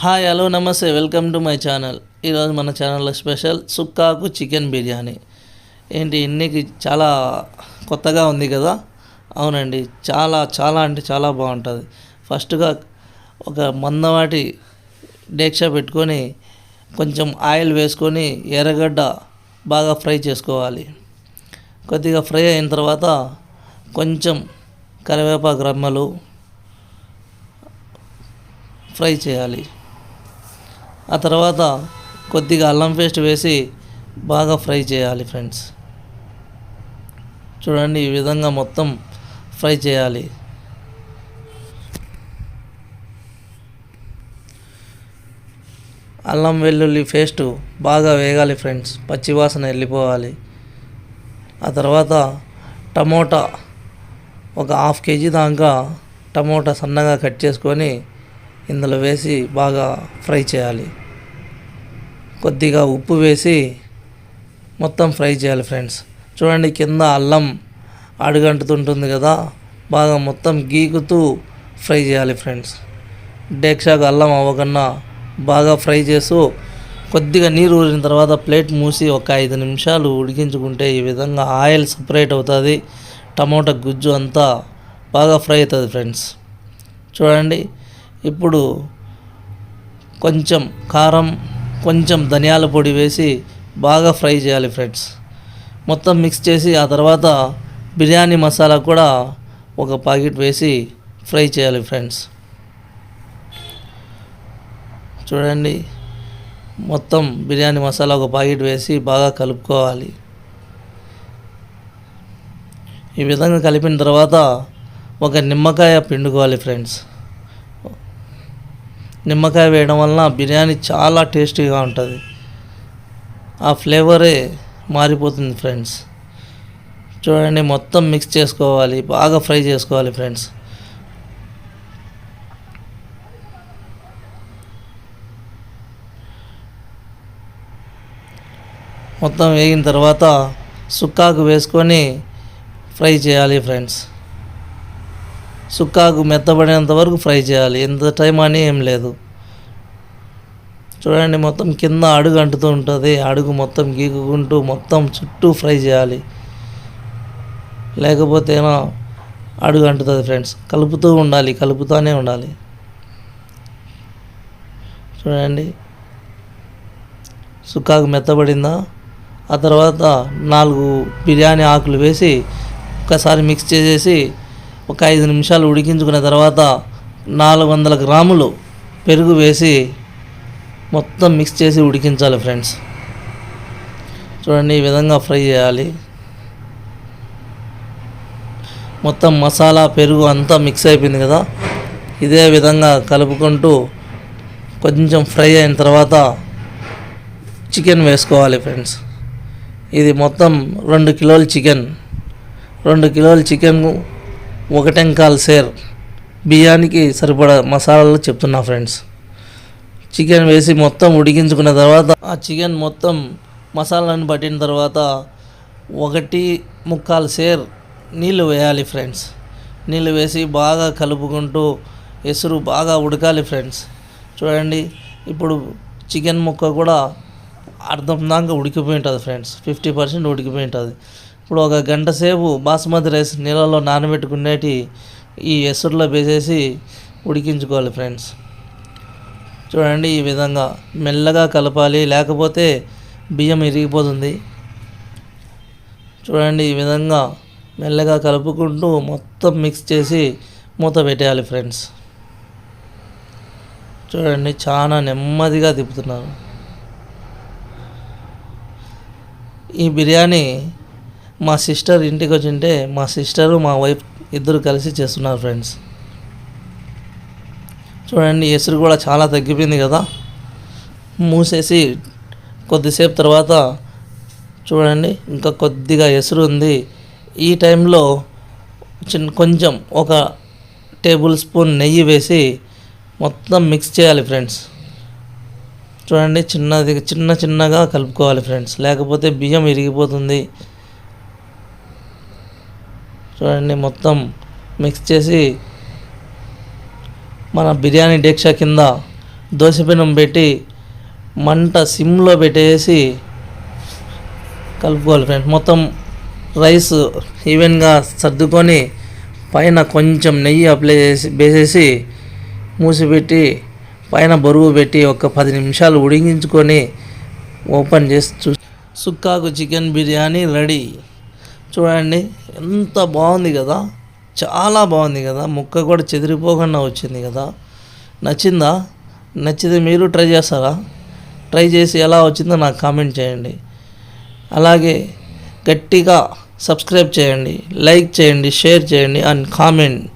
Hi hello నమస్తే welcome to my channel. ఈరోజు మన ఛానల్లో స్పెషల్ సుక్కాకు చికెన్ బిర్యానీ. ఏంటి ఇన్నికి చాలా కొత్తగా ఉంది కదా? అవునండి చాలా చాలా అంటే చాలా బాగుంటుంది. ఫస్ట్గా ఒక మందవాటి డేక్ష పెట్టుకొని కొంచెం ఆయిల్ వేసుకొని ఎర్రగడ్డ బాగా ఫ్రై చేసుకోవాలి. కొద్దిగా ఫ్రై అయిన తర్వాత కొంచెం కరివేపాకు రమ్మలు ఫ్రై చేయాలి. ఆ తర్వాత కొద్దిగా అల్లం పేస్ట్ వేసి బాగా ఫ్రై చేయాలి ఫ్రెండ్స్. చూడండి ఈ విధంగా మొత్తం ఫ్రై చేయాలి. అల్లం వెల్లుల్లి పేస్ట్ బాగా వేగాలి ఫ్రెండ్స్. పచ్చివాసన వెళ్ళిపోవాలి. ఆ తర్వాత టమోటా ఒక హాఫ్ కేజీ దాకా టమోటా సన్నగా కట్ చేసుకొని ఇందులో వేసి బాగా ఫ్రై చేయాలి. కొద్దిగా ఉప్పు వేసి మొత్తం ఫ్రై చేయాలి ఫ్రెండ్స్. చూడండి కింద అల్లం అడుగంటుతుంటుంది కదా బాగా మొత్తం గీకుతూ ఫ్రై చేయాలి ఫ్రెండ్స్. డేక్షాకు అల్లం అవ్వకన్నా బాగా ఫ్రై చేస్తూ కొద్దిగా నీరు ఊరిన తర్వాత ప్లేట్ మూసి ఒక ఐదు నిమిషాలు ఉడికించుకుంటే ఈ విధంగా ఆయిల్ సపరేట్ అవుతుంది టమోటా గుజ్జు అంతా బాగా ఫ్రై అవుతుంది ఫ్రెండ్స్. చూడండి ఇప్పుడు కొంచెం కారం కొంచెం ధనియాల పొడి వేసి బాగా ఫ్రై చేయాలి ఫ్రెండ్స్. మొత్తం మిక్స్ చేసి ఆ తర్వాత బిర్యానీ మసాలా కూడా ఒక ప్యాకెట్ వేసి ఫ్రై చేయాలి ఫ్రెండ్స్. చూడండి మొత్తం బిర్యానీ మసాలా ఒక ప్యాకెట్ వేసి బాగా కలుపుకోవాలి. ఈ విధంగా కలిపిన తర్వాత ఒక నిమ్మకాయ పిండుకోవాలి ఫ్రెండ్స్. నిమ్మకాయ వేయడం వలన బిర్యానీ చాలా టేస్టీగా ఉంటుంది. ఆ ఫ్లేవరే మారిపోతుంది ఫ్రెండ్స్. చూడండి మొత్తం మిక్స్ చేసుకోవాలి బాగా ఫ్రై చేసుకోవాలి ఫ్రెండ్స్. మొత్తం వేగిన తర్వాత సుక్కాకు వేసుకొని ఫ్రై చేయాలి ఫ్రెండ్స్. సుక్కాకు మెత్తబడేంత వరకు ఫ్రై చేయాలి. ఎంత టైం అని ఏం లేదు. చూడండి మొత్తం కింద అడుగు అంటుతూ ఉంటుంది. అడుగు మొత్తం గీకుకుంటూ మొత్తం చుట్టూ ఫ్రై చేయాలి. లేకపోతే ఏమో అడుగు అంటుతుంది ఫ్రెండ్స్. కలుపుతూ ఉండాలి. కలుపుతూనే ఉండాలి. చూడండి. సుక్కాకు మెత్తబడిందా? ఆ తర్వాత నాలుగు బిర్యానీ ఆకులు వేసి ఒకసారి మిక్స్ చేసేసి ఒక ఐదు నిమిషాలు ఉడికించుకున్న తర్వాత నాలుగు వందల గ్రాములు పెరుగు వేసి మొత్తం మిక్స్ చేసి ఉడికించాలి ఫ్రెండ్స్. చూడండి ఈ విధంగా ఫ్రై చేయాలి. మొత్తం మసాలా పెరుగు అంతా మిక్స్ అయిపోయింది కదా. ఇదే విధంగా కలుపుకుంటూ కొంచెం ఫ్రై అయిన తర్వాత చికెన్ వేసుకోవాలి ఫ్రెండ్స్. ఇది మొత్తం రెండు కిలోల చికెన్. రెండు కిలోల చికెన్ ఒకటెంకాల్ సేర్. బియ్యానికి సరిపడా మసాలాలు చెప్తున్నా ఫ్రెండ్స్. చికెన్ వేసి మొత్తం ఉడికించుకున్న తర్వాత ఆ చికెన్ మొత్తం మసాలాను పట్టిన తర్వాత ఒకటి ముక్కాలు సేర్ నీళ్ళు వేయాలి ఫ్రెండ్స్. నీళ్ళు వేసి బాగా కలుపుకుంటూ ఎసురు బాగా ఉడకాలి ఫ్రెండ్స్. చూడండి ఇప్పుడు చికెన్ ముక్క కూడా అర్థం దాకా ఉడికిపోయి ఉంటుంది ఫ్రెండ్స్. ఫిఫ్టీ పర్సెంట్ ఉడికిపోయి ఉంటుంది. ఇప్పుడు ఒక గంట సేపు బాస్మతి రైస్ నీళ్ళలో నానబెట్టుకునేటి ఈ ఎసురులో వేసేసి ఉడికించుకోవాలి ఫ్రెండ్స్. చూడండి ఈ విధంగా మెల్లగా కలపాలి లేకపోతే బియ్యం ఇరిగిపోతుంది. చూడండి ఈ విధంగా మెల్లగా కలుపుకుంటూ మొత్తం మిక్స్ చేసి మూత పెట్టేయాలి ఫ్రెండ్స్. చూడండి చాలా నెమ్మదిగా తిప్పుతున్నారు. ఈ బిర్యానీ మా సిస్టర్ ఇంటికి వచ్చింటే మా సిస్టరు మా వైఫ్ ఇద్దరు కలిసి చేస్తున్నారు ఫ్రెండ్స్ చూడండి ఎసురు కూడా చాలా తగ్గిపోయింది కదా. మూసేసి కొద్దిసేపు తర్వాత చూడండి ఇంకా కొద్దిగా ఎసురు ఉంది. ఈ టైంలో చిన్న కొంచెం ఒక టేబుల్ స్పూన్ నెయ్యి వేసి మొత్తం మిక్స్ చేయాలి ఫ్రెండ్స్ చూడండి చిన్నది చిన్న చిన్నగా కలుపుకోవాలి ఫ్రెండ్స్ లేకపోతే బియ్యం ఇరిగిపోతుంది చూడండి మొత్తం మిక్స్ చేసి మన బిర్యానీ డేక్షా కింద దోశపెనం పెట్టి మంట సిమ్లో పెట్టేసి కలుపుకోవాలి ఫ్రెండ్స్ మొత్తం రైస్ ఈవెన్గా సర్దుకొని పైన కొంచెం నెయ్యి అప్లై చేసి వేసేసి మూసిపెట్టి పైన బరువు పెట్టి ఒక పది నిమిషాలు ఉడికించుకొని ఓపెన్ చేసి చూ సుక్కాకు చికెన్ బిర్యానీ రెడీ. చూడండి ఎంత బాగుంది కదా. చాలా బాగుంది కదా. ముక్క కూడా చెదిరిపోకుండా వచ్చింది కదా. నచ్చిందా? నచ్చితే మీరు ట్రై చేస్తారా? ట్రై చేసి ఎలా వచ్చిందో నాకు కామెంట్ చేయండి. అలాగే గట్టిగా సబ్స్క్రైబ్ చేయండి లైక్ చేయండి షేర్ చేయండి అండ్ కామెంట్